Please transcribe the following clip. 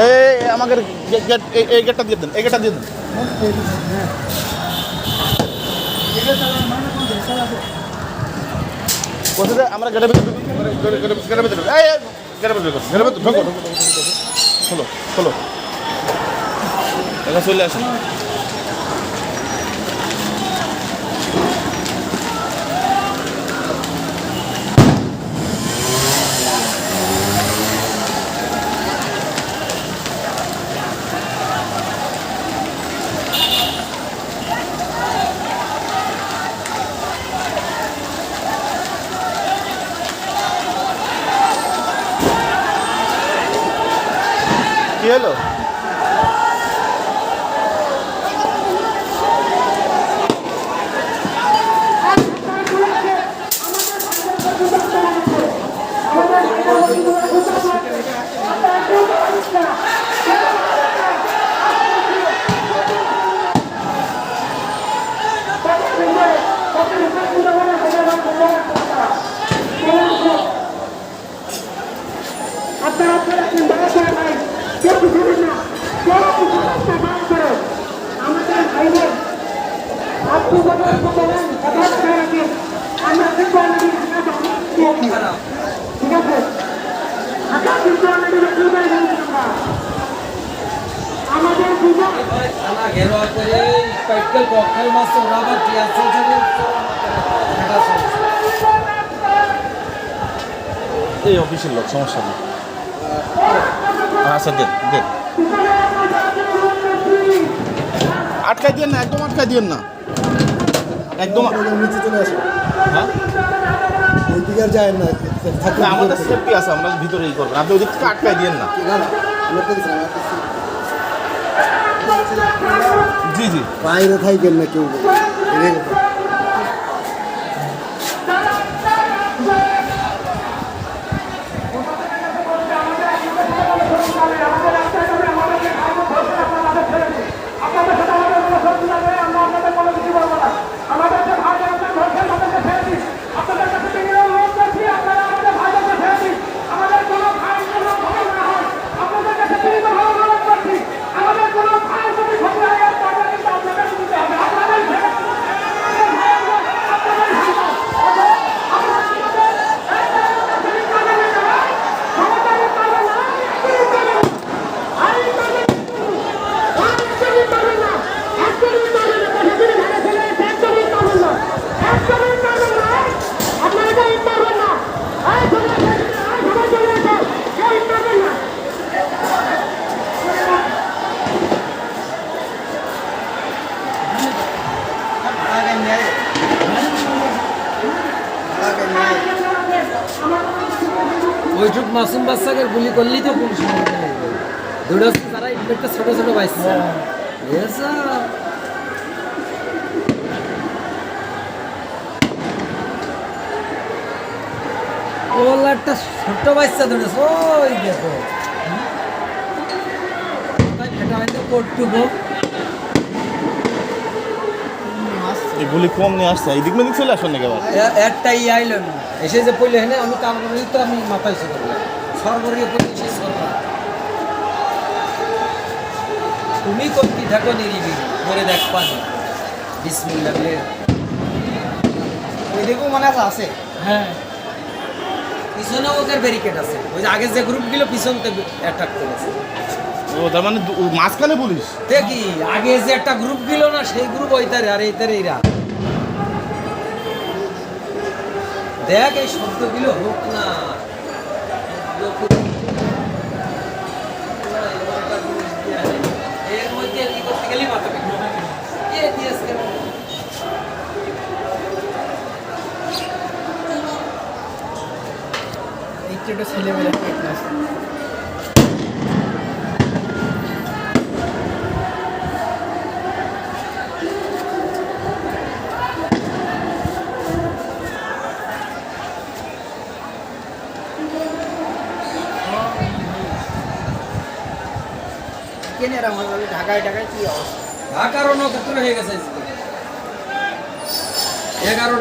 এই আমাদের গেট এই- গেটটা দিয়ে দেন এই গেটটা দিয়ে দেন কোথায় আমরা গেটে গেটের ভিতরে। এই গেটের ভিতরে গেটের ভিতরে ঢুকো, ঢুকো। খোলো খোলো এখানে চলে আসুন কি হলো আপনারা আপনারা দয়া করে ভাই কেউ কিছু না কেউ কিছু একটা দান করে আমাদের ভাইদের আপনি বলেন বলেন কথা করে রাখেন আমরা কিন্তু অলরেডি ঠিক আছে ঢাকা কিন্তু অলরেডি বিক্রি করে দিয়েছি আমরা চলছে। এই অফিসের লোক, সমস্যা নেই আচ্ছা দেন দেন আটকাই দিয়েন না, একদম আটকা দিয়েন না একদম নিচে চলে আসো। হ্যাঁ? ওই দিকে আর যায় না থাকলে না আমাদের সেফটি আছে আমরা ভিতরেই করবেন আপনি ওই দিক থেকে আটকাই দিয়েন না। জি জি। বাইরে থাকেন না কেউ এরে কথা। আমাদের যে ভাই আমাদের ধরছেন তাদেরকে ছেড়ে দিন আপনাদের কাছে থেকে লোক দেখি আপনারা আমাদের ভাইদেরকে ছেড়ে দিন আমাদের কোনো ভাই কোনো ভয় না হয় আপনাদের কাছে থেকে ভালো ভালো করছি আমাদের কোনো ভাই যদি ক্ষতি হয় তাহলে কিন্তু আপনাদের দিতে হবে আপনাদের ছেড়ে দিন। আমাদের ভাইয়েরা, আপনাদের ভাইরা, আপনারা আমাদের এই জায়গাটা থেকে কাজে নিতে হয়। ক্ষমতাকে পাবে না, একদিনই পাবে না। আইন পাবে না। একদমই পাবে না। একদমই পাবে না। প্রশাসনের ধারে ফেলে এসে একদমই পাবে না। একদমই পাবে না। আপনারা কেউ পাবেন না। এই সবাই চলে এসো, এই সবাই চলে এসো। কেউ পাবেন না। ওইটুক মাসুম বাচ্চাকে গুলি করলেই তো পুলিশ। দৌড়াচ্ছে তারা ইনভেক্টর ছোট ছোট বুঝেছ? ওলা একটা ছোট্ট বাচ্চা ধরেছ ওই দেখো। ফেটা হয়তো করটুকো এই গুলি কম নিয়ে আসছে। এই দিক মেদিক চলে আসুন নাকি আবার? একটা ই আইল না। এসে যে পড়লে হেনে আমি তারপরে তো আমি মাথায় ছিল। সর্বরীয় পড়লে সে সরকার তুমি করতে থাকো নিরিবি করে দেখ পানি। বিসমিল্লাহ বলে। ওই দিকেও মনে আছে? আছে। হ্যাঁ। পিছনে ওদের ব্যারিকেড আছে। ওই যে আগে যে গ্রুপগুলো পিছন থেকে অ্যাটাক করেছে। ও তার মানে মাঝখানে পুলিশ? দেখি আগে যে একটা গ্রুপ গেল না সেই গ্রুপ ওইতারে আর এইতারে এরা দেখ, এই শব্দগুলো হোক না। এর মধ্যে কি করতে গেলেই মাথা এ দিয়েছ কেন? একটু কেন এরা বলে ঢাকায় ঢাকায় কি অবস্থা ঢাকার নক্ষত্র হয়ে গেছে। এগারো